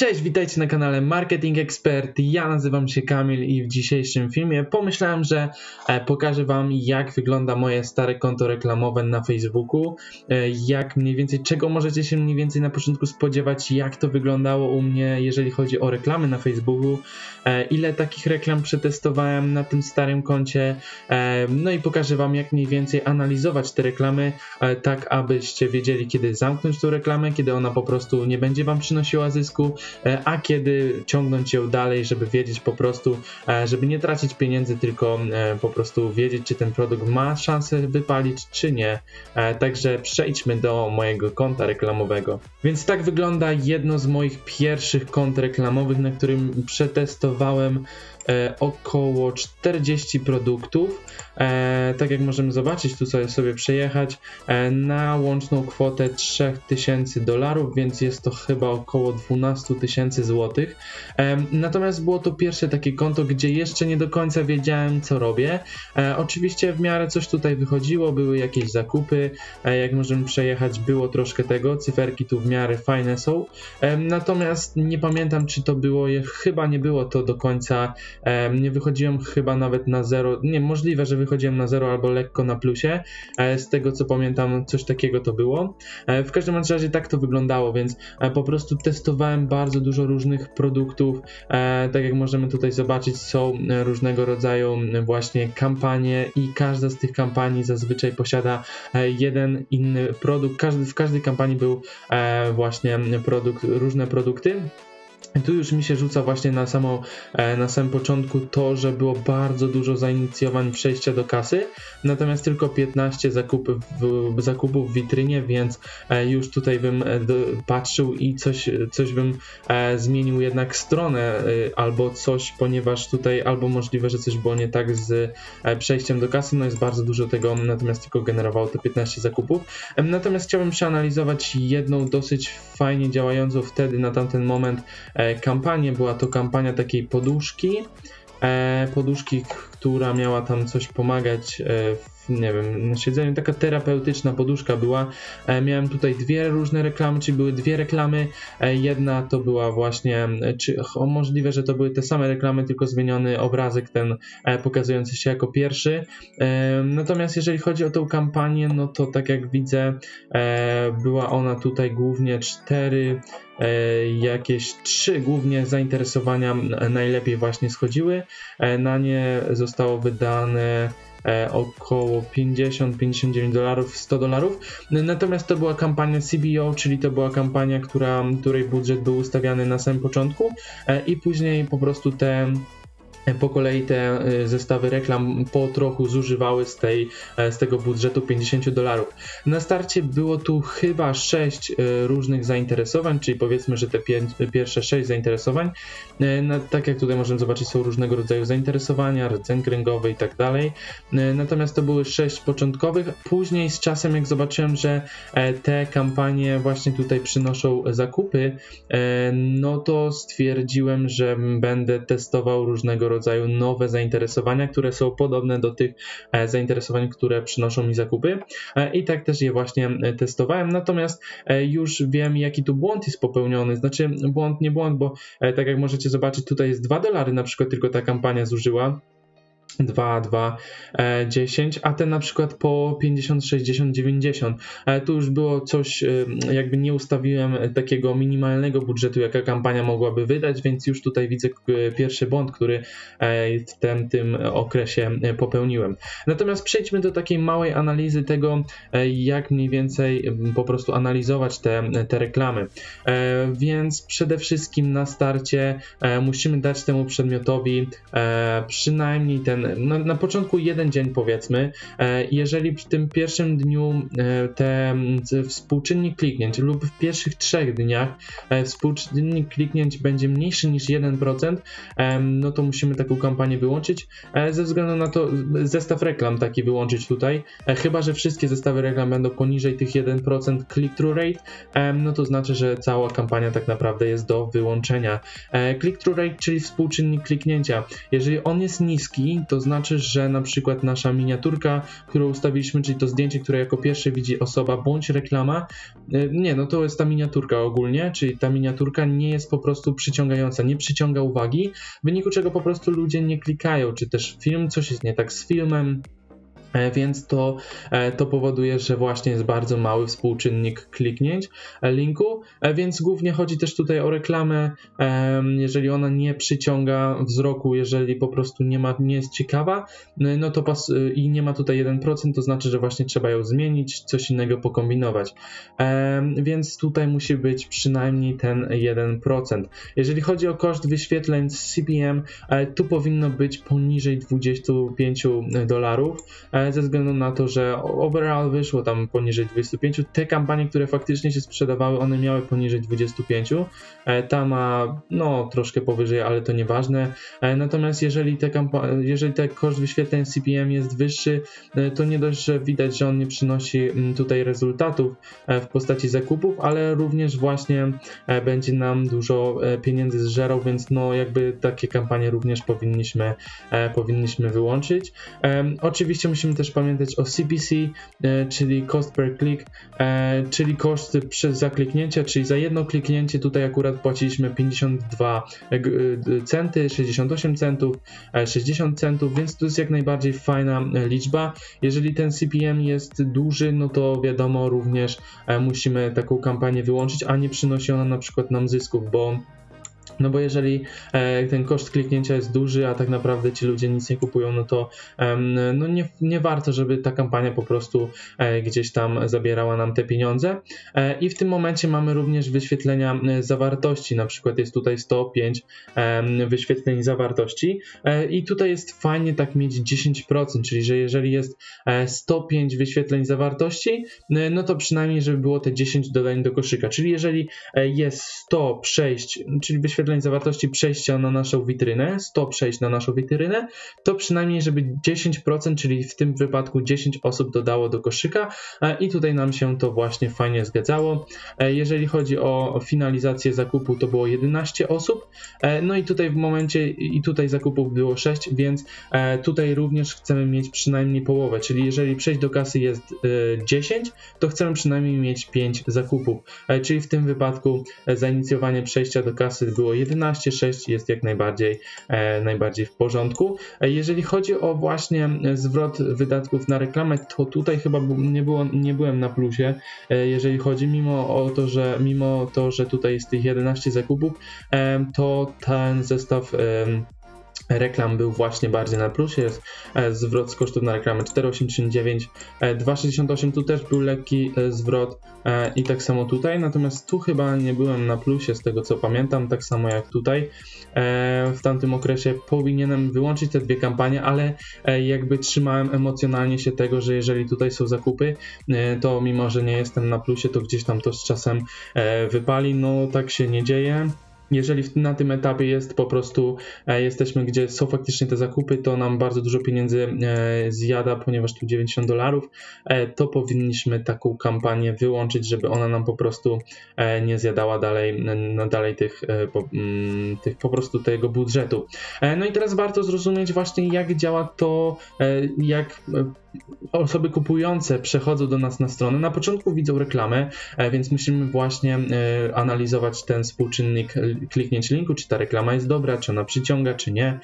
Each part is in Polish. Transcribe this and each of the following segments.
Cześć, witajcie na kanale Marketing Expert. Ja nazywam się Kamil i w dzisiejszym filmie pomyślałem, że e, pokażę Wam, jak wygląda moje stare konto reklamowe na Facebooku, e, jak mniej więcej, czego możecie się mniej więcej na początku spodziewać, jak to wyglądało u mnie, jeżeli chodzi o reklamy na Facebooku, e, ile takich reklam przetestowałem na tym starym koncie, no i pokażę Wam, jak mniej więcej analizować te reklamy, tak abyście wiedzieli, kiedy zamknąć tą reklamę, kiedy ona po prostu nie będzie Wam przynosiła zysku, a kiedy ciągnąć ją dalej, żeby wiedzieć po prostu, e, żeby nie tracić pieniędzy, tylko e, po prostu wiedzieć, czy ten produkt ma szansę wypalić, czy nie. E, Także przejdźmy do mojego konta reklamowego. Więc tak wygląda jedno z moich pierwszych kont reklamowych, na którym przetestowałem e, około 40 produktów. E, tak jak możemy zobaczyć, tu sobie, sobie przejechać e, na łączną kwotę 3000 dolarów, więc jest to chyba około 12 tysięcy złotych. E, natomiast było to pierwsze takie konto, gdzie jeszcze nie do końca wiedziałem, co robię. E, oczywiście w miarę coś tutaj wychodziło, były jakieś zakupy, e, jak możemy przejechać, było troszkę tego, cyferki tu w miarę fajne są. E, natomiast nie pamiętam, czy to było, chyba nie było to do końca, e, nie wychodziłem chyba nawet na zero, nie, możliwe, że wychodziłem na zero albo lekko na plusie, z tego co pamiętam, coś takiego to było. E, w każdym razie tak to wyglądało, więc e, po prostu testowałem bardzo dużo różnych produktów, e, tak jak możemy tutaj zobaczyć, są różnego rodzaju właśnie kampanie i każda z tych kampanii zazwyczaj posiada jeden inny produkt. W każdej kampanii był właśnie produkt, różne produkty. Tu już mi się rzuca właśnie na, samą, e, na samym początku to, że było bardzo dużo zainicjowań przejścia do kasy, natomiast tylko 15 zakupów w, zakupów w witrynie, więc e, już tutaj bym e, patrzył i coś, coś bym zmienił jednak stronę albo coś, ponieważ tutaj albo możliwe, że coś było nie tak z przejściem do kasy, no jest bardzo dużo tego, natomiast tylko generowało te 15 zakupów. Natomiast chciałbym przeanalizować jedną dosyć fajnie działającą wtedy na tamten moment kampanię. Była to kampania takiej poduszki. E, poduszki, która miała tam coś pomagać e, w, nie wiem, siedzeniu. Taka terapeutyczna poduszka była. E, miałem tutaj dwie różne reklamy, czyli były dwie reklamy. E, jedna to była właśnie, e, czy możliwe, że to były te same reklamy, tylko zmieniony obrazek ten pokazujący się jako pierwszy. Natomiast jeżeli chodzi o tą kampanię, no to tak jak widzę, była ona tutaj głównie cztery, jakieś trzy głównie zainteresowania najlepiej właśnie schodziły. Na nie zostało wydane około 50-59 dolarów, 100 dolarów. Natomiast to była kampania CBO, czyli to była kampania, która, której budżet był ustawiany na samym początku e, i później po prostu te po kolei te y, zestawy reklam po trochu zużywały z, tej, e, z tego budżetu 50 dolarów. Na starcie było tu chyba 6 różnych zainteresowań, czyli powiedzmy, że te pierwsze 6 zainteresowań, e, tak jak tutaj możemy zobaczyć, są różnego rodzaju zainteresowania, rdzeń kręgowy i tak dalej. E, Natomiast to były 6 początkowych. Później z czasem, jak zobaczyłem, że e, te kampanie właśnie tutaj przynoszą zakupy, e, no to stwierdziłem, że będę testował różnego rodzaju nowe zainteresowania, które są podobne do tych e, zainteresowań, które przynoszą mi zakupy. E, I tak też je właśnie e, testowałem. Natomiast już wiem, jaki tu błąd jest popełniony. Znaczy, błąd, nie błąd, bo tak jak możecie zobaczyć, tutaj jest 2 dolary na przykład tylko ta kampania zużyła. 2, 2, e, 10, a ten na przykład po 50, 60, 90. E, tu już było coś, e, jakby nie ustawiłem takiego minimalnego budżetu, jaka kampania mogłaby wydać, więc już tutaj widzę e, pierwszy błąd, który e, w tym, tym okresie popełniłem. Natomiast przejdźmy do takiej małej analizy tego, jak mniej więcej po prostu analizować te, te reklamy. Więc przede wszystkim na starcie musimy dać temu przedmiotowi przynajmniej ten, na, na początku jeden dzień powiedzmy, e, jeżeli w tym pierwszym dniu e, ten współczynnik kliknięć lub w pierwszych trzech dniach e, współczynnik kliknięć będzie mniejszy niż 1%, em, no to musimy taką kampanię wyłączyć. Ze względu na to zestaw reklam taki wyłączyć tutaj, chyba że wszystkie zestawy reklam będą poniżej tych 1% click-through rate, no to znaczy, że cała kampania tak naprawdę jest do wyłączenia. Click-through rate, czyli współczynnik kliknięcia. Jeżeli on jest niski, to znaczy, że na przykład nasza miniaturka, którą ustawiliśmy, czyli to zdjęcie, które jako pierwsze widzi osoba bądź reklama, e, nie, no to jest ta miniaturka ogólnie, czyli ta miniaturka nie jest po prostu przyciągająca, nie przyciąga uwagi, w wyniku czego po prostu ludzie nie klikają, czy też film, coś jest nie tak z filmem, Więc to, e, to powoduje, że właśnie jest bardzo mały współczynnik kliknięć e, linku, E, więc głównie chodzi też tutaj o reklamę. Jeżeli ona nie przyciąga wzroku, jeżeli po prostu nie, ma, nie jest ciekawa, no to pas, i nie ma tutaj 1%, to znaczy, że właśnie trzeba ją zmienić, coś innego pokombinować. Więc tutaj musi być przynajmniej ten 1%. Jeżeli chodzi o koszt wyświetleń z CPM, e, tu powinno być poniżej 25 dolarów e, ze względu na to, że overall wyszło tam poniżej 25. Te kampanie, które faktycznie się sprzedawały, one miały poniżej 25. E, Ta ma no troszkę powyżej, ale to nieważne. E, Natomiast jeżeli te jeżeli ten koszt wyświetleń CPM jest wyższy, e, to nie dość, że widać, że on nie przynosi mm, tutaj rezultatów w postaci zakupów, ale również właśnie będzie nam dużo pieniędzy zżerał, więc no jakby takie kampanie również powinniśmy, powinniśmy wyłączyć. Oczywiście musimy też pamiętać o CPC, e, czyli cost per click, e, czyli koszty przez zakliknięcie, czyli za jedno kliknięcie tutaj akurat płaciliśmy 52 e, centy, 68 centów, e, 60 centów, więc to jest jak najbardziej fajna liczba. Jeżeli ten CPM jest duży, no to wiadomo również musimy taką kampanię wyłączyć, a nie przynosi ona na przykład nam zysków, bo no bo jeżeli e, ten koszt kliknięcia jest duży, a tak naprawdę ci ludzie nic nie kupują, no to no nie, nie warto, żeby ta kampania po prostu e, gdzieś tam zabierała nam te pieniądze. E, I w tym momencie mamy również wyświetlenia zawartości, na przykład jest tutaj 105 em, wyświetleń zawartości. I tutaj jest fajnie tak mieć 10%, czyli że jeżeli jest e, 105 wyświetleń zawartości, no to przynajmniej, żeby było te 10 dodań do koszyka, czyli jeżeli jest 100 przejść, czyli zawartości przejścia na naszą witrynę, 100 przejść na naszą witrynę, to przynajmniej, żeby 10%, czyli w tym wypadku 10 osób dodało do koszyka. E, i tutaj nam się to właśnie fajnie zgadzało. E, Jeżeli chodzi o finalizację zakupu, to było 11 osób, e, no i tutaj w momencie, i tutaj zakupów było 6, więc tutaj również chcemy mieć przynajmniej połowę, czyli jeżeli przejść do kasy jest e, 10, to chcemy przynajmniej mieć 5 zakupów, czyli w tym wypadku zainicjowanie przejścia do kasy było 11, 6 jest jak najbardziej, e, najbardziej w porządku. E, Jeżeli chodzi o właśnie e, zwrot wydatków na reklamę, to tutaj chyba nie, było, nie byłem na plusie, jeżeli chodzi, mimo o to, że mimo to, że tutaj jest tych 11 zakupów, to ten zestaw reklam był właśnie bardziej na plusie, jest e, zwrot z kosztów na reklamę 4,839, e, 2,68 tu też był lekki e, zwrot e, i tak samo tutaj, natomiast tu chyba nie byłem na plusie z tego co pamiętam, tak samo jak tutaj. E, W tamtym okresie powinienem wyłączyć te dwie kampanie, ale e, jakby trzymałem emocjonalnie się tego, że jeżeli tutaj są zakupy, e, to mimo, że nie jestem na plusie, to gdzieś tam to z czasem e, wypali, no tak się nie dzieje jeżeli na tym etapie jest po prostu, e, jesteśmy gdzie są faktycznie te zakupy, to nam bardzo dużo pieniędzy e, zjada, ponieważ tu 90 dolarów, e, to powinniśmy taką kampanię wyłączyć, żeby ona nam po prostu nie zjadała dalej, no, dalej tych, po, mm, tych po prostu tego budżetu. No i teraz warto zrozumieć właśnie jak działa to, jak osoby kupujące przechodzą do nas na stronę. Na początku widzą reklamę, więc musimy właśnie analizować ten współczynnik kliknięć linku, czy ta reklama jest dobra, czy ona przyciąga, czy nie.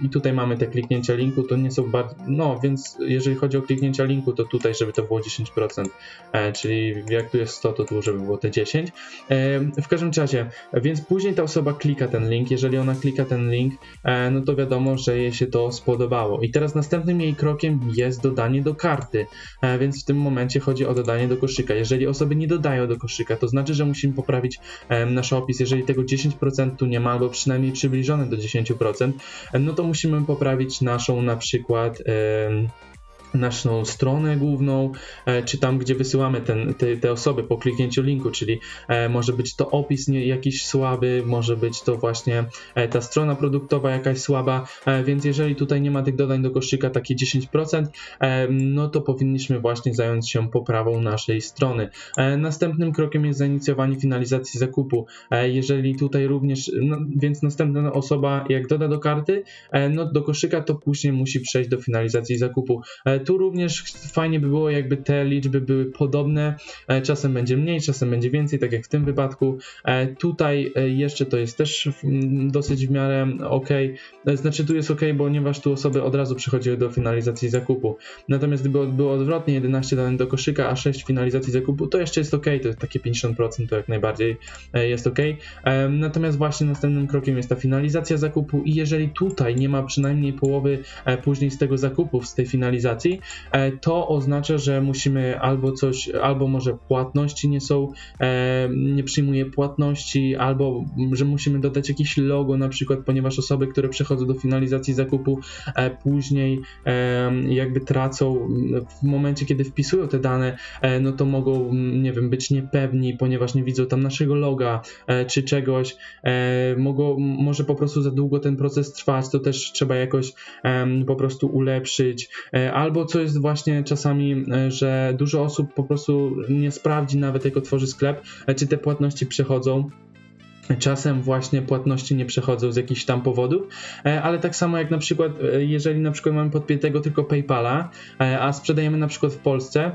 I tutaj mamy te kliknięcia linku, to nie są bardzo, no więc jeżeli chodzi o kliknięcia linku, to tutaj, żeby to było 10%, e, czyli jak tu jest 100, to tu, żeby było te 10. Em, W każdym razie, więc później ta osoba klika ten link, jeżeli ona klika ten link, e, no to wiadomo, że jej się to spodobało. I teraz następnym jej krokiem jest dodanie do karty, e, więc w tym momencie chodzi o dodanie do koszyka. Jeżeli osoby nie dodają do koszyka, to znaczy, że musimy poprawić nasz opis. Jeżeli tego 10% tu nie ma, albo przynajmniej przybliżone do 10%, em, no to musimy poprawić naszą na przykład. Naszą stronę główną, e, czy tam, gdzie wysyłamy ten, te, te osoby po kliknięciu linku, czyli e, może być to opis nie, jakiś słaby, może być to właśnie e, ta strona produktowa jakaś słaba, więc jeżeli tutaj nie ma tych dodań do koszyka, takie 10%, e, no to powinniśmy właśnie zająć się poprawą naszej strony. Następnym krokiem jest zainicjowanie finalizacji zakupu. Jeżeli tutaj również, no, więc następna osoba jak doda do karty, no do koszyka, to później musi przejść do finalizacji zakupu. Tu również fajnie by było, jakby te liczby były podobne. E, Czasem będzie mniej, czasem będzie więcej, tak jak w tym wypadku. E, Tutaj e, jeszcze to jest też dosyć w miarę ok. Znaczy tu jest ok, ponieważ tu osoby od razu przechodziły do finalizacji zakupu. Natomiast gdyby było odwrotnie, 11 danych do koszyka, a 6 finalizacji zakupu, to jeszcze jest ok, to jest takie 50%, to jak najbardziej jest ok. Natomiast właśnie następnym krokiem jest ta finalizacja zakupu i jeżeli tutaj nie ma przynajmniej połowy później z tego zakupu, z tej finalizacji, e, to oznacza, że musimy albo coś, albo może płatności nie są, e, nie przyjmuje płatności, albo że musimy dodać jakieś logo na przykład, ponieważ osoby, które przechodzą do finalizacji zakupu, e, później jakby tracą w momencie, kiedy wpisują te dane, no to mogą, nie wiem, być niepewni, ponieważ nie widzą tam naszego loga czy czegoś, mogą, może po prostu za długo ten proces trwać, to też trzeba jakoś po prostu ulepszyć, E, co jest właśnie czasami, e, że dużo osób po prostu nie sprawdzi nawet jak otworzy sklep, czy te płatności przechodzą. Czasem właśnie płatności nie przechodzą z jakichś tam powodów, e, ale tak samo jak na przykład, e, jeżeli na przykład mamy podpiętego tylko PayPala, e, a sprzedajemy na przykład w Polsce,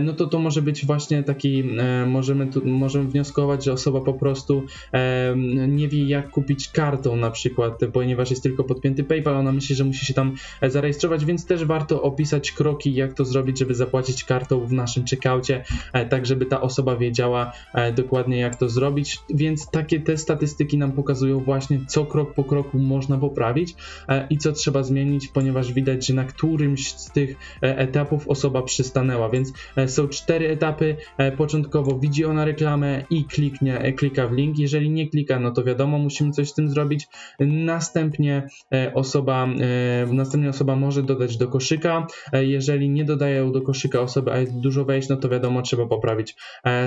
no to to może być właśnie taki, możemy, możemy wnioskować, że osoba po prostu nie wie jak kupić kartą na przykład, ponieważ jest tylko podpięty PayPal, ona myśli, że musi się tam zarejestrować, więc też warto opisać kroki, jak to zrobić, żeby zapłacić kartą w naszym checkoutie, tak żeby ta osoba wiedziała dokładnie jak to zrobić, więc takie te statystyki nam pokazują właśnie, co krok po kroku można poprawić e, i co trzeba zmienić, ponieważ widać, że na którymś z tych e, etapów osoba przystanęła, więc e, są cztery etapy. Początkowo widzi ona reklamę i kliknie, klika w link. Jeżeli nie klika, no to wiadomo, musimy coś z tym zrobić. Następnie osoba, następnie osoba może dodać do koszyka. Jeżeli nie dodają do koszyka osoby, a jest dużo wejść, no to wiadomo, trzeba poprawić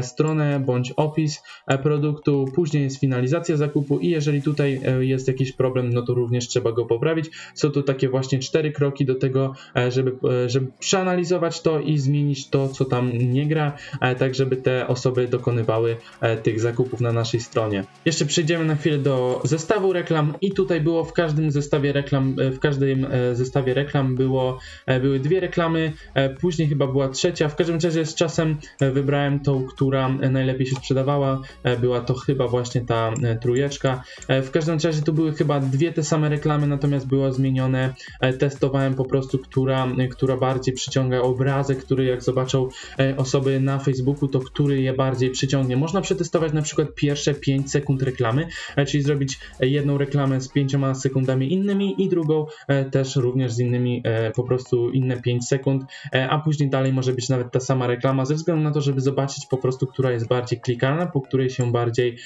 stronę bądź opis produktu. Później jest finalizacja zakupu i jeżeli tutaj e, jest jakiś problem, no to również trzeba go poprawić. Są tu takie właśnie cztery kroki do tego, e, żeby, e, żeby przeanalizować to i zmienić to, co tam nie gra, tak żeby te osoby dokonywały tych zakupów na naszej stronie. Jeszcze przejdziemy na chwilę do zestawu reklam i tutaj było w każdym zestawie reklam, w każdym zestawie reklam było, były dwie reklamy, później chyba była trzecia. W każdym razie z czasem wybrałem tą, która najlepiej się sprzedawała. Była to chyba właśnie ta e, trójeczka. E, W każdym razie tu były chyba dwie te same reklamy, natomiast było zmienione. E, Testowałem po prostu, która, która bardziej przyciąga obrazek, który jak zobaczą osoby na Facebooku, to który je bardziej przyciągnie. Można przetestować na przykład pierwsze 5 sekund reklamy, czyli zrobić jedną reklamę z 5 sekundami innymi i drugą też również z innymi, po prostu inne 5 sekund, a później dalej może być nawet ta sama reklama, ze względu na to, żeby zobaczyć po prostu, która jest bardziej klikalna, po której się bardziej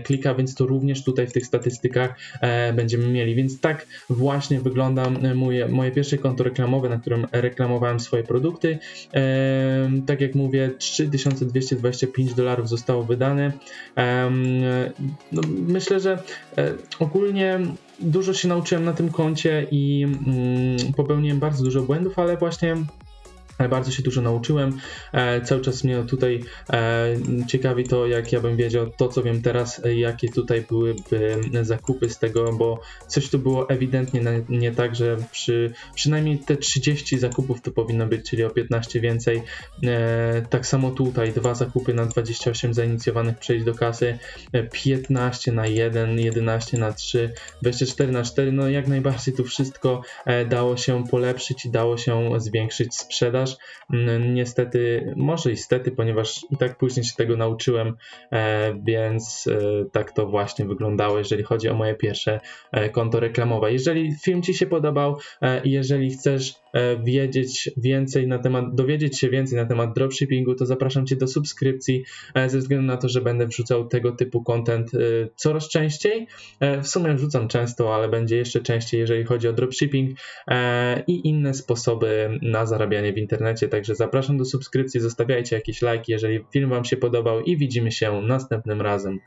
klika, więc to również tutaj w tych statystykach e, będziemy mieli. Więc tak właśnie wygląda e, moje, moje pierwsze konto reklamowe, na którym reklamowałem swoje produkty. E, tak jak mówię, 3225 dolarów zostało wydane. Em, no, myślę, że e, ogólnie dużo się nauczyłem na tym koncie i mm, popełniłem bardzo dużo błędów, ale właśnie bardzo się dużo nauczyłem. E, cały czas mnie tutaj e, ciekawi to, jak ja bym wiedział to, co wiem teraz, e, jakie tutaj byłyby zakupy z tego, bo coś tu było ewidentnie nie tak, że przy przynajmniej te 30 zakupów to powinno być, czyli o 15 więcej. Tak samo tutaj dwa zakupy na 28 zainicjowanych przejść do kasy, e, 15 na 1, 11 na 3, 24 na 4. No jak najbardziej tu wszystko dało się polepszyć i dało się zwiększyć sprzedaż. Mm, Niestety, może i stety, ponieważ i tak później się tego nauczyłem, e, więc e, tak to właśnie wyglądało, jeżeli chodzi o moje pierwsze e, konto reklamowe. Jeżeli film Ci się podobał i jeżeli chcesz wiedzieć więcej na temat, dowiedzieć się więcej na temat dropshippingu, to zapraszam Cię do subskrypcji, e, ze względu na to, że będę wrzucał tego typu content e, coraz częściej. W sumie wrzucam często, ale będzie jeszcze częściej, jeżeli chodzi o dropshipping i inne sposoby na zarabianie w internecie. Także zapraszam do subskrypcji, zostawiajcie jakieś lajki, jeżeli film Wam się podobał i widzimy się następnym razem.